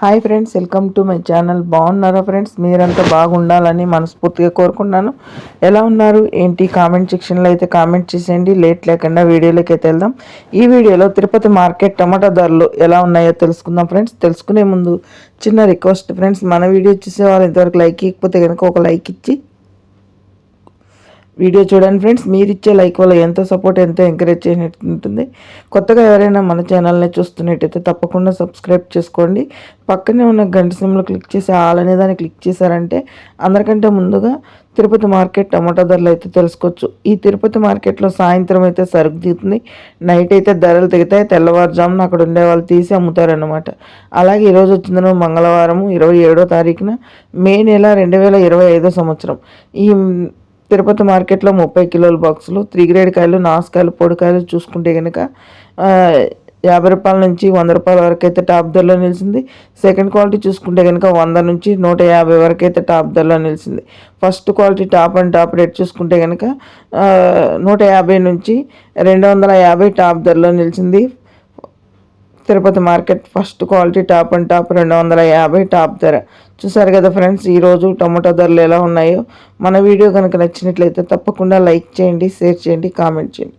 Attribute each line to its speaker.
Speaker 1: Hi friends welcome to my channel. బాగున్నారా friends? మీరంతా బాగుండాలని మనస్ఫూర్తిగా కోరుకున్నాను ఎలా ఉన్నారు? ఏంటి? కామెంట్ సెక్షన్లో అయితే కామెంట్ చేసేయండి. లేట్ లేకుండా వీడియోలోకి అయితే వెళ్దాం. ఈ వీడియోలో తిరుపతి మార్కెట్ టమాటా ధరలు ఎలా ఉన్నాయో తెలుసుకుందాం ఫ్రెండ్స్. తెలుసుకునే ముందు చిన్న రిక్వెస్ట్ ఫ్రెండ్స్ మన వీడియో చూసే వాళ్ళు ఇంతవరకు లైక్ ఇకపోతే కనుక ఒక లైక్ ఇచ్చి వీడియో చూడండి ఫ్రెండ్స్. మీరు ఇచ్చే లైక్ వల్ల ఎంతో సపోర్ట్ ఎంతో ఎంకరేజ్ చేసినట్టు ఉంటుంది కొత్తగా ఎవరైనా మన ఛానల్ని చూస్తున్నట్టయితే తప్పకుండా సబ్స్క్రైబ్ చేసుకోండి. పక్కనే ఉన్న గంట సిమ్లో క్లిక్ చేసి ఆల్ అనే దాన్ని క్లిక్ చేశారంటే అందరికంటే ముందుగా తిరుపతి మార్కెట్ టమాటా ధరలు అయితే తెలుసుకోవచ్చు. ఈ తిరుపతి మార్కెట్లో సాయంత్రం అయితే సరుకు దిగుతుంది నైట్ అయితే ధరలు దిగుతాయి తెల్లవారుజామున అక్కడ ఉండే వాళ్ళు తీసి అమ్ముతారనమాట అలాగే ఈరోజు వచ్చిందను మంగళవారం ఇరవై ఏడో తారీఖున మే నెల రెండు వేల ఇరవై ఐదో సంవత్సరం. ఈ తిరుపతి మార్కెట్లో ముప్పై కిలోల బాక్సులు త్రీ గ్రేడ్ కాయలు నాసుకాయలు పొడికాయలు చూసుకుంటే కనుక యాభై రూపాయల నుంచి వంద రూపాయల వరకు అయితే టాప్ ధరలో నిలిచింది. సెకండ్ క్వాలిటీ చూసుకుంటే కనుక వంద నుంచి నూట యాభై వరకు అయితే టాప్ ధరలో నిలిచింది. First quality top and top rate చూసుకుంటే కనుక నూట యాభై నుంచి రెండు వందల యాభై టాప్ ధరలో నిలిచింది. Tirupati market first quality top and top రెండు వందల యాభై టాప్ ధర. చూసారు కదా ఫ్రెండ్స్ ఈరోజు టమాటో ధరలు ఎలా ఉన్నాయో. మన వీడియో కనుక నచ్చినట్లయితే తప్పకుండా లైక్ చేయండి షేర్ చేయండి కామెంట్ చేయండి.